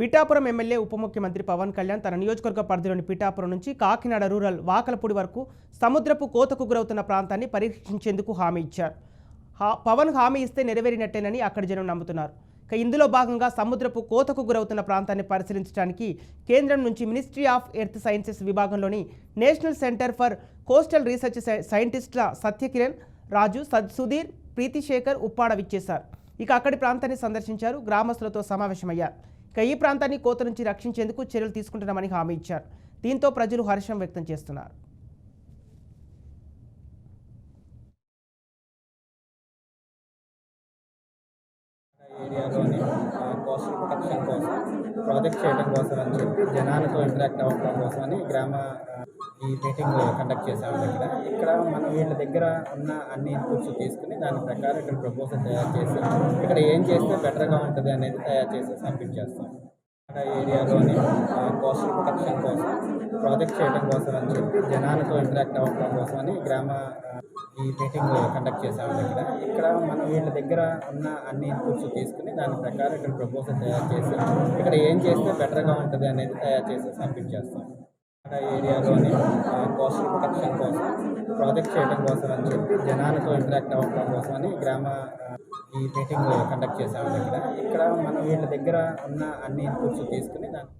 Pithapuram MLA ఉప ముఖ్యమంత్రి పవన్ కళ్యాణ్ తన నియోజకవర్గ పరిధిలోని పిఠాపురం నుంచి కాకినాడ రూరల్ వాకలపూడి వరకు సముద్రపు కోతకు గురవుతున్న ప్రాంతాన్ని పరీక్షించేందుకు హామీ ఇచ్చారు. హా- పవన్ హామీ ఇస్తే నెరవేరినట్టేనని అక్కడి జనం నమ్ముతున్నారు. ఇందులో భాగంగా సముద్రపు కోతకు గురవుతున్న ప్రాంతాన్ని పరిశీలించడానికి కేంద్రం నుంచి ministry of earth sciences విభాగంలోని national centre for coastal research సైంటిస్టుల Satyakiran Raju Sudheer ప్రీతిశేఖర్ Uppada విచ్చేశారు. ఇక అక్కడి ప్రాంతాన్ని సందర్శించారు గ్రామస్తులతో సమావేశమయ్యారు. ఇక ఈ ప్రాంతాన్ని కోత నుంచి రక్షించేందుకు చర్యలు తీసుకుంటున్నామని హామీ ఇచ్చారు. దీంతో ప్రజలు హర్షం వ్యక్తం చేస్తున్నారు. ఏరియాలోని కోస్టల్ ప్రొటెక్షన్ కోసం ప్రాజెక్ట్ చేయడం కోసం అని చెప్పి జనాలతో ఇంటరాక్ట్ అవ్వడం కోసం అని గ్రామ ఈ మీటింగ్ కండక్ట్ చేసాము ఇక్కడ ఇక్కడ మనం వీళ్ళ దగ్గర ఉన్న అన్ని ఇన్పుట్స్ తీసుకుని దాని ప్రకారం ఇక్కడ ప్రపోజల్ తయారు చేసి ఇక్కడ ఏం చేస్తే బెటర్గా ఉంటుంది అనేది తయారు చేసి సబ్మిట్ చేస్తాం ఏరియాలోని కోస్టల్ ప్రొటెక్షన్ కోసం ప్రాజెక్ట్ చేయడం కోసం అని చెప్పి జనాలతో ఇంటరాక్ట్ అవ్వడం కోసం అని గ్రామ ఈ మీటింగ్ కండక్ట్ చేసాము ఇక్కడ ఇక్కడ మనం వీళ్ళ దగ్గర ఉన్న అన్ని ఇన్పుట్స్ తీసుకుని దాని ప్రకారం ఇక్కడ ప్రపోజల్ తయారు చేసి ఇక్కడ ఏం చేస్తే బెటర్గా ఉంటుంది అనేది తయారు చేసి సబ్మిట్ చేస్తాం ఏరియాలోని కోస్టల్ ప్రొటెక్షన్ ప్రాజెక్ట్ చేయడం కోసం అని చెప్పి జనాలతో ఇంటరాక్ట్ అవ్వడం కోసం అని గ్రామ ఈ మీటింగ్ కండక్ట్ చేసాము ఇక్కడ ఇక్కడ మనం వీళ్ళ దగ్గర ఉన్న అన్ని ఇన్పుట్స్ తీసుకుని దాన్ని